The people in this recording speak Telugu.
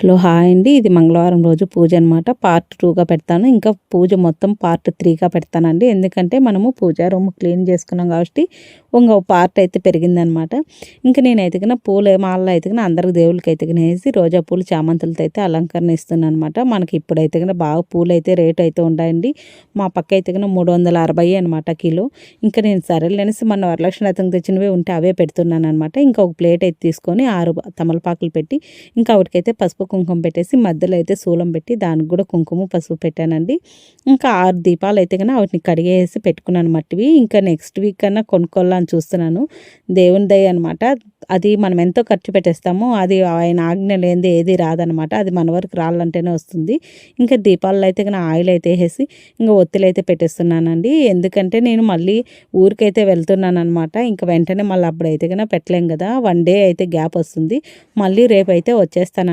హలో హాయ్ అండి. ఇది మంగళవారం రోజు పూజ అనమాట పార్ట్ టూగా పెడతాను. ఇంకా పూజ మొత్తం పార్ట్ త్రీగా పెడతానండి. ఎందుకంటే మనము పూజా రూమ్ క్లీన్ చేసుకున్నాం కాబట్టి ఇంకో పార్ట్ అయితే పెరిగిందనమాట ఇంకా నేను ఎతికిన పూల మాలలో ఎతికిన అందరికి దేవుళ్ళకి ఎతికిన రోజా పూలు చామంతులతో అయితే అలంకరణ ఇస్తున్నాను అనమాట మనకి ఇప్పుడు ఎతికిన బాగా పూలు అయితే రేటు అయితే ఉన్నాయండి మా పక్క ఎతికిన మూడు వందల అరవై అనమాట కిలో. ఇంకా నేను సరేలేనేసి మన వరలక్ష్మి అతనికి తెచ్చినవి ఉంటే అవే పెడుతున్నాను అనమాట ఇంకా ఒక ప్లేట్ అయితే తీసుకొని ఆరు తమలపాకులు పెట్టి ఇంకా వాటికైతే పసుపు కుంకుమ పెట్టేసి మధ్యలో అయితే శూలం పెట్టి దానికి కూడా కుంకుమ పసుపు పెట్టానండి. ఇంకా ఆరు దీపాలు అయితే కన్నా వాటిని కడిగేసి పెట్టుకున్నాను మట్టివి. ఇంకా నెక్స్ట్ వీక్ కన్నా కొనుక్కోవాలని చూస్తున్నాను. దేవుని దయ అనమాట అది మనం ఎంతో ఖర్చు పెట్టేస్తామో అది ఆయన ఆజ్ఞ లేనిది ఏది రాదనమాట అది మన వరకు రాళ్ళంటేనే వస్తుంది. ఇంకా దీపాలలో అయితే కన్నా ఆయిల్ అయితే వేసి ఇంకా ఒత్తిలు అయితే పెట్టేస్తున్నానండి. ఎందుకంటే నేను మళ్ళీ ఊరికైతే వెళ్తున్నాను అనమాట ఇంకా వెంటనే మళ్ళీ అప్పుడైతే కన్నా పెట్టలేం కదా. వన్ డే అయితే గ్యాప్ వస్తుంది. మళ్ళీ రేపు అయితే వచ్చేస్తాను